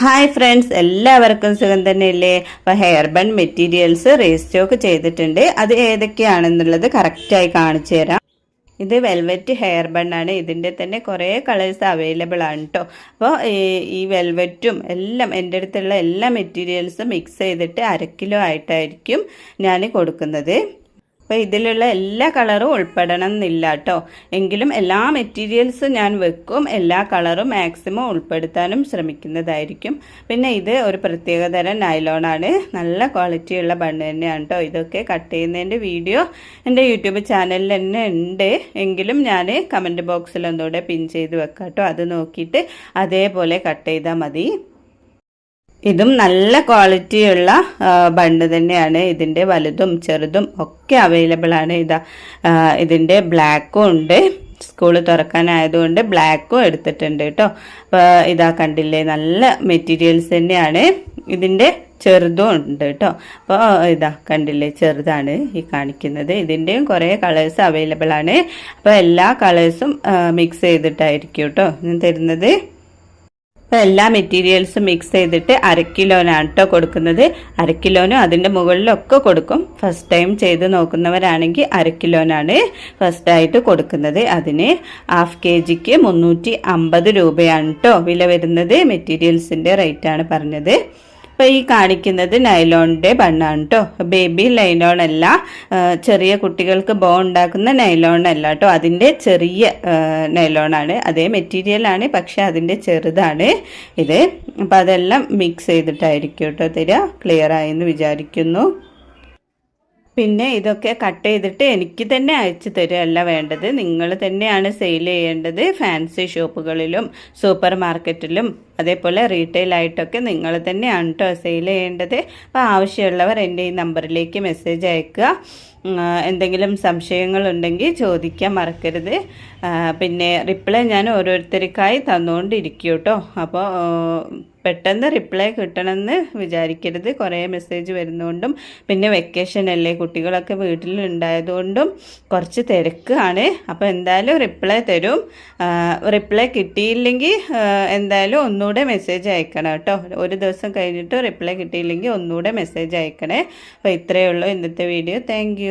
Hi friends എല്ലാവർക്കും സുഖം തന്നെയല്ലേ? അപ്പോൾ ഹെയർ ബൺ മെറ്റീരിയൽസ് റീസ്റ്റോക്ക് ചെയ്തിട്ടുണ്ട്. അത് ഏതൊക്കെയാണെന്നുള്ളത് കറക്റ്റായി കാണിച്ചു തരാം. ഇത് വെൽവെറ്റ് ഹെയർ ബണ്ണാണ് ഇതിന്റെ തന്നെ കുറേ കളേഴ്സ് അവൈലബിൾ ആണ് കേട്ടോ അപ്പോൾ ഈ വെൽവെറ്റും എല്ലാം എന്റെ അടുത്തുള്ള എല്ലാ മെറ്റീരിയൽസും മിക്സ് ചെയ്തിട്ട് അര കിലോ ആയിട്ടായിരിക്കും ഞാൻ കൊടുക്കുന്നത്. അപ്പോൾ ഇതിലുള്ള എല്ലാ കളറും ഉൾപ്പെടണം എന്നില്ല കേട്ടോ എങ്കിലും എല്ലാ മെറ്റീരിയൽസും ഞാൻ വെക്കും എല്ലാ കളറും മാക്സിമം ഉൾപ്പെടുത്താനും ശ്രമിക്കുന്നതായിരിക്കും. പിന്നെ ഇത് ഒരു പ്രത്യേകതരം നൈലോണാണ് നല്ല ക്വാളിറ്റിയുള്ള ബണ്ണ് തന്നെയാണ് കേട്ടോ ഇതൊക്കെ കട്ട് ചെയ്യുന്നതിന്റെ വീഡിയോ എന്റെ യൂട്യൂബ് ചാനലിൽ തന്നെ ഉണ്ട്. എങ്കിലും ഞാൻ കമന്റ് ബോക്സിൽ ഒന്നുകൂടെ പിൻ ചെയ്ത് വെക്കാം കേട്ടോ അത് നോക്കിയിട്ട് അതേപോലെ കട്ട് ചെയ്താൽ മതി. ഇതും നല്ല ക്വാളിറ്റിയുള്ള ബണ്ട് തന്നെയാണ്. ഇതിന്റെ വലുതും ചെറുതും ഒക്കെ അവൈലബിൾ ആണ്. ഇതാ ഇതിന്റെ ബ്ലാക്കും ഉണ്ട്. സ്കൂൾ തുറക്കാനായതുകൊണ്ട് ബ്ലാക്കും എടുത്തിട്ടുണ്ട് കേട്ടോ അപ്പോൾ ഇതാ കണ്ടില്ലേ നല്ല മെറ്റീരിയൽസ് തന്നെയാണ്. ഇതിന്റെ ചെറുതും ഉണ്ട് കേട്ടോ അപ്പോൾ ഇതാ കണ്ടില്ലേ ചെറുതാണ് ഈ കാണിക്കുന്നത്. ഇതിന്റെയും കുറേ കളേഴ്സ് അവൈലബിൾ ആണ്. അപ്പോൾ എല്ലാ കളേഴ്സും മിക്സ് ചെയ്തിട്ടായിരിക്കും കേട്ടോ ഞാൻ തരുന്നത്. അപ്പോൾ എല്ലാ മെറ്റീരിയൽസും മിക്സ് ചെയ്തിട്ട് അര കിലോനാണ് കേട്ടോ കൊടുക്കുന്നത്. അര കിലോനും അതിന്റെ മുകളിലൊക്കെ കൊടുക്കും. ഫസ്റ്റ് ടൈം ചെയ്ത് നോക്കുന്നവരാണെങ്കിൽ അര കിലോനാണ് ഫസ്റ്റായിട്ട് കൊടുക്കുന്നത്. അതിന് ഹാഫ് കെ ജിക്ക് മുന്നൂറ്റി അമ്പത് രൂപയാണ് കേട്ടോ വില വരുന്നത്. മെറ്റീരിയൽസിന്റെ റേറ്റാണ് പറഞ്ഞത്. അപ്പോൾ ഈ കാണിക്കുന്നത് നൈലോണിന്റെ ബണ്ണാണ് കേട്ടോ ബേബി നൈലോൺ അല്ല. ചെറിയ കുട്ടികൾക്ക് ബോ ഉണ്ടാക്കുന്ന നൈലോൺ അല്ല കേട്ടോ അതിന്റെ ചെറിയ നൈലോണാണ് അതേ മെറ്റീരിയലാണ് പക്ഷെ അതിന്റെ ചെറുതാണ് ഇത്. അപ്പോൾ അതെല്ലാം മിക്സ് ചെയ്തിട്ടായിരിക്കും കേട്ടോ തരിക. ക്ലിയർ ആയെന്ന് വിചാരിക്കുന്നു. പിന്നെ ഇതൊക്കെ കട്ട് ചെയ്തിട്ട് എനിക്ക് തന്നെ അയച്ചു തരുകയല്ല വേണ്ടത്. നിങ്ങൾ തന്നെയാണ് സെയിൽ ചെയ്യേണ്ടത്. ഫാൻസി ഷോപ്പുകളിലും സൂപ്പർ മാർക്കറ്റിലും അതേപോലെ റീറ്റെയിൽ ആയിട്ടൊക്കെ നിങ്ങൾ തന്നെയാണ് കേട്ടോ സെയിൽ ചെയ്യേണ്ടത്. അപ്പോൾ ആവശ്യമുള്ളവർ എന്റെ ഈ നമ്പറിലേക്ക് മെസ്സേജ് അയക്കുക. എന്തെങ്കിലും സംശയങ്ങളുണ്ടെങ്കിൽ ചോദിക്കാൻ മറക്കരുത്. പിന്നെ റിപ്ലൈ ഞാൻ ഓരോരുത്തർക്കായി തന്നുകൊണ്ടിരിക്കും കേട്ടോ അപ്പോൾ പെട്ടെന്ന് റിപ്ലൈ കിട്ടണമെന്ന് വിചാരിക്കരുത്. കുറേ മെസ്സേജ് വരുന്നതുകൊണ്ടും പിന്നെ വെക്കേഷൻ അല്ലേ കുട്ടികളൊക്കെ വീട്ടിലുണ്ടായതുകൊണ്ടും കുറച്ച് തിരക്കാണ്. അപ്പോൾ എന്തായാലും റിപ്ലൈ തരും. റിപ്ലൈ കിട്ടിയില്ലെങ്കിൽ എന്തായാലും ഒന്നുകൂടെ മെസ്സേജ് അയക്കണം കേട്ടോ. ഒരു ദിവസം കഴിഞ്ഞിട്ട് റിപ്ലൈ കിട്ടിയില്ലെങ്കിൽ ഒന്നുകൂടെ മെസ്സേജ് അയക്കണേ. അപ്പോൾ ഇത്രയേ ഉള്ളൂ ഇന്നത്തെ വീഡിയോ താങ്ക്